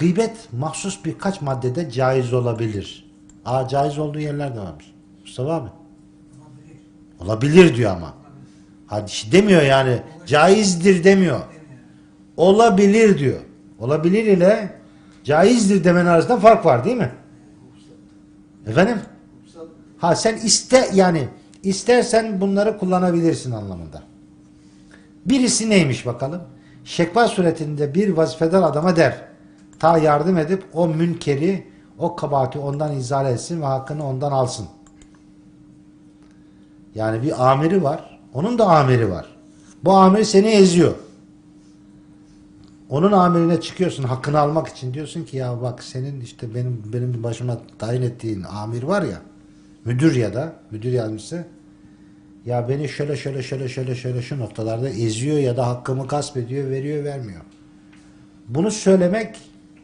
Gıybet mahsus birkaç maddede caiz olabilir. Aa caiz olduğu yerler de varmış. Mustafa abi. Olabilir diyor ama. Hadi demiyor yani. Caizdir demiyor. Olabilir diyor. Olabilir ile caizdir demenin arasında fark var değil mi? Efendim? Ha sen iste yani istersen bunları kullanabilirsin anlamında. Birisi neymiş bakalım? Şekva suretinde bir vazifedar adama der. Ta yardım edip o münkeri, o kabahati ondan izale etsin ve hakkını ondan alsın. Yani bir amiri var. Onun da amiri var. Bu amir seni eziyor. Onun amirine çıkıyorsun hakkını almak için diyorsun ki ya bak senin işte benim benim başıma tayin ettiğin amir var ya müdür ya da müdür yardımcısı ya beni şöyle şöyle şöyle şöyle şöyle şu noktalarda eziyor ya da hakkımı gasp ediyor, veriyor, vermiyor. Bunu söylemek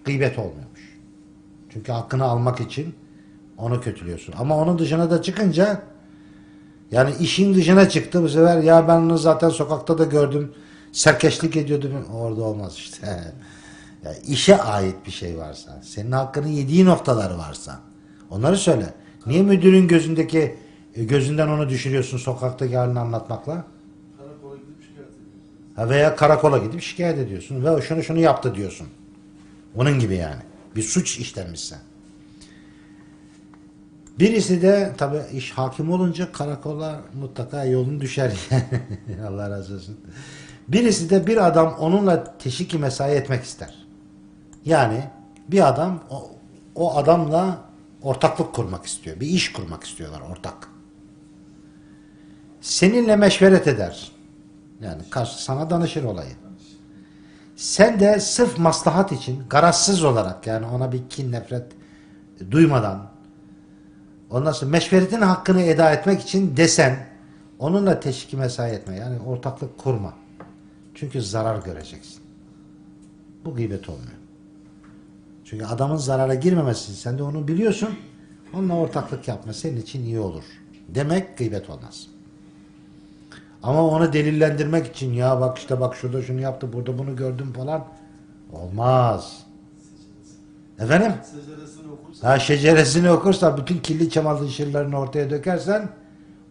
gıybet olmuyormuş. Çünkü hakkını almak için onu kötülüyorsun. Ama onun dışına da çıkınca yani işin dışına çıktı bu sefer ya ben onu zaten sokakta da gördüm. Serkeşlik ediyordu. Orada olmaz işte. Ya işe ait bir şey varsa, senin hakkını yediği noktalar varsa onları söyle. Niye müdürün gözündeki e, gözünden onu düşürüyorsun sokaktaki halini anlatmakla? Karakola gidip şikayet ediyorsunuz. Ha veya karakola gidip şikayet ediyorsun ve şunu şunu yaptı diyorsun. Onun gibi yani. Bir suç işlenmişse. Birisi de tabi iş hakim olunca karakola mutlaka yolun düşer yani. Allah razı olsun. Birisi de bir adam onunla teşviki mesai etmek ister. Yani bir adam o, o adamla ortaklık kurmak istiyor. Bir iş kurmak istiyorlar ortak. Seninle meşveret eder. Yani karşı sana danışır olayı. Sen de sırf maslahat için garazsız olarak yani ona bir kin nefret duymadan ondan sonra meşveretin hakkını eda etmek için desen onunla teşviki mesai etme. Yani ortaklık kurma. Çünkü zarar göreceksin. Bu gıybet olmuyor. Çünkü adamın zarara girmemesi sen de onu biliyorsun. Onunla ortaklık yapma senin için iyi olur. Demek gıybet olmaz. Ama onu delillendirmek için ya bak işte bak şurada şunu yaptı burada bunu gördüm falan olmaz. Efendim? Seceresini okursa Ha şeceresini okursa bütün kirli çamaşırlarını ortaya dökersen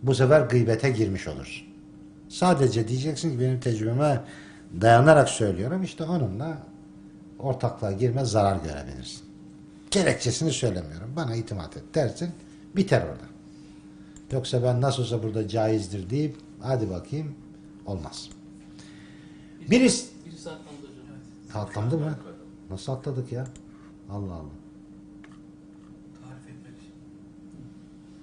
bu sefer gıybete girmiş olursun. Sadece diyeceksin ki benim tecrübeme dayanarak söylüyorum işte onunla ortaklığa girme zarar görebilirsin. Gerekçesini söylemiyorum. Bana itimat et dersin biter orada. Yoksa ben nasıl olsa burada caizdir deyip hadi bakayım olmaz. Birisi Birisi atlandı hocam. atlandı mı? Nasıl atladık ya? Allah Allah. tarif etmek için.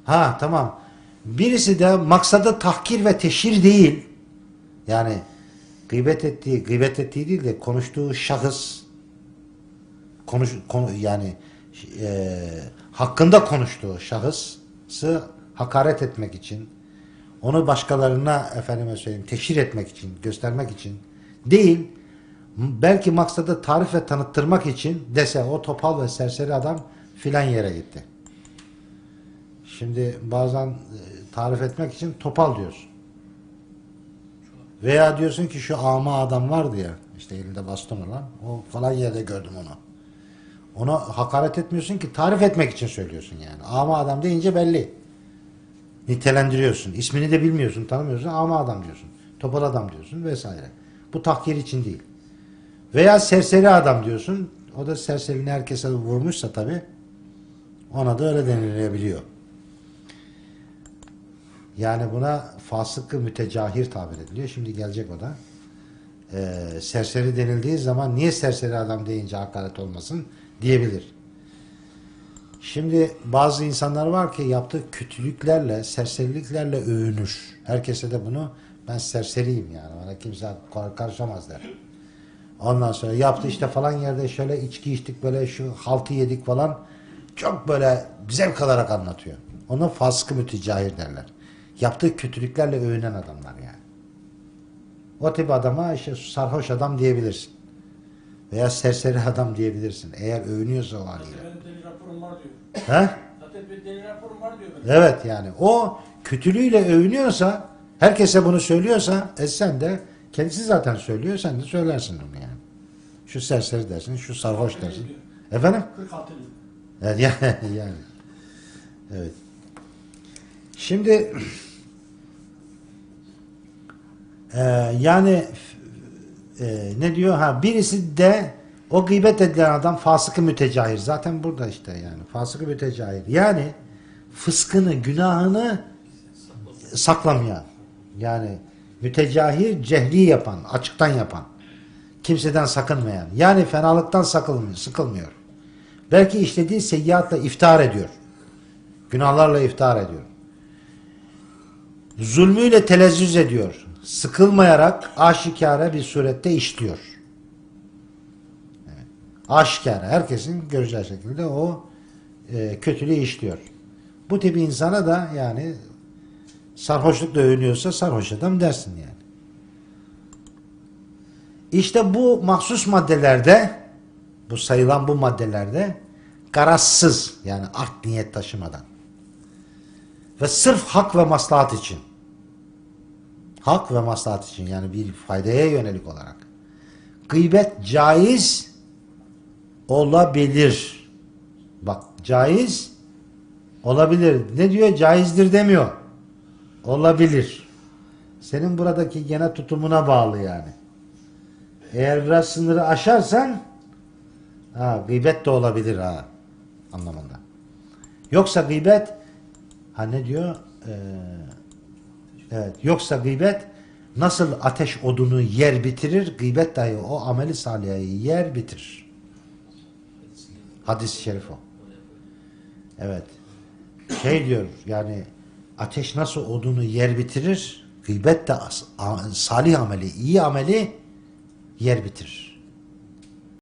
Ha tamam. Birisi de maksadı tahkir ve teşhir değil. Yani gıybet ettiği, gıybet ettiği değil de konuştuğu şahıs konuş konu, yani e, hakkında konuştuğu şahısı hakaret etmek için onu başkalarına efendime söyleyeyim teşhir etmek için, göstermek için değil belki maksadı tarif ve tanıttırmak için dese o topal ve serseri adam filan yere gitti. Şimdi bazen e, tarif etmek için topal diyorsun. Veya diyorsun ki şu ama adam vardı ya işte elinde baston olan o falan yerde gördüm onu. Ona hakaret etmiyorsun ki tarif etmek için söylüyorsun yani. Ama adam deyince belli. Nitelendiriyorsun. İsmini de bilmiyorsun, tanımıyorsun. Ama adam diyorsun. Topal adam diyorsun vesaire. Bu tahkir için değil. Veya serseri adam diyorsun. O da serseriliğini herkese vurmuşsa tabii ona da öyle denilebiliyor. Yani buna fasık mütecahir tabir ediliyor. Şimdi gelecek o da. Ee, serseri denildiği zaman niye serseri adam deyince hakaret olmasın diyebilir. Şimdi bazı insanlar var ki yaptığı kötülüklerle, serseriliklerle övünür. Herkese de bunu ben serseriyim yani. Bana kimse kar- karışamaz der. Ondan sonra yaptı işte falan yerde şöyle içki içtik böyle şu haltı yedik falan. Çok böyle zevk alarak anlatıyor. Ona faskı mütecahir derler. Yaptığı kötülüklerle övünen adamlar yani. O tip adama işte sarhoş adam diyebilirsin. Veya serseri adam diyebilirsin. Eğer övünüyorsa o haliyle. Benim deli raporum var diyor. He? Zaten bir deli raporum var diyor. benim. Evet yani o kötülüğüyle övünüyorsa herkese bunu söylüyorsa e sen de kendisi zaten söylüyor sen de söylersin onu yani. Şu serseri dersin, şu sarhoş dersin. Efendim? 46 yıl. Evet, yani, yani. Evet. Şimdi e, yani e, ne diyor? Ha birisi de o gıybet edilen adam fasıkı mütecahir. Zaten burada işte yani. Fasıkı mütecahir. Yani fıskını, günahını saklamayan. Yani mütecahir cehri yapan, açıktan yapan. Kimseden sakınmayan. Yani fenalıktan sakılmıyor, sıkılmıyor. Belki işlediği seyyiatla iftihar ediyor. Günahlarla iftihar ediyor. Zulmüyle telezzüz ediyor. Sıkılmayarak aşikare bir surette işliyor. Aşikare. Herkesin göreceği şekilde o e, kötülüğü işliyor. Bu tip insana da yani sarhoşlukla övünüyorsa sarhoş adam dersin yani. İşte bu mahsus maddelerde bu sayılan bu maddelerde garazsız yani art niyet taşımadan ve sırf hak ve maslahat için hak ve maslahat için yani bir faydaya yönelik olarak gıybet caiz olabilir. Bak caiz olabilir. Ne diyor? Caizdir demiyor. Olabilir. Senin buradaki gene tutumuna bağlı yani. Eğer biraz sınırı aşarsan ha, gıybet de olabilir ha anlamında. Yoksa gıybet ha ne diyor? Ee, evet. Yoksa gıybet nasıl ateş odunu yer bitirir, gıybet dahi o ameli salihayı yer bitirir. Hadis-i şerif o. Evet. Şey diyor yani ateş nasıl odunu yer bitirir, gıybet de salih ameli, iyi ameli yer bitirir.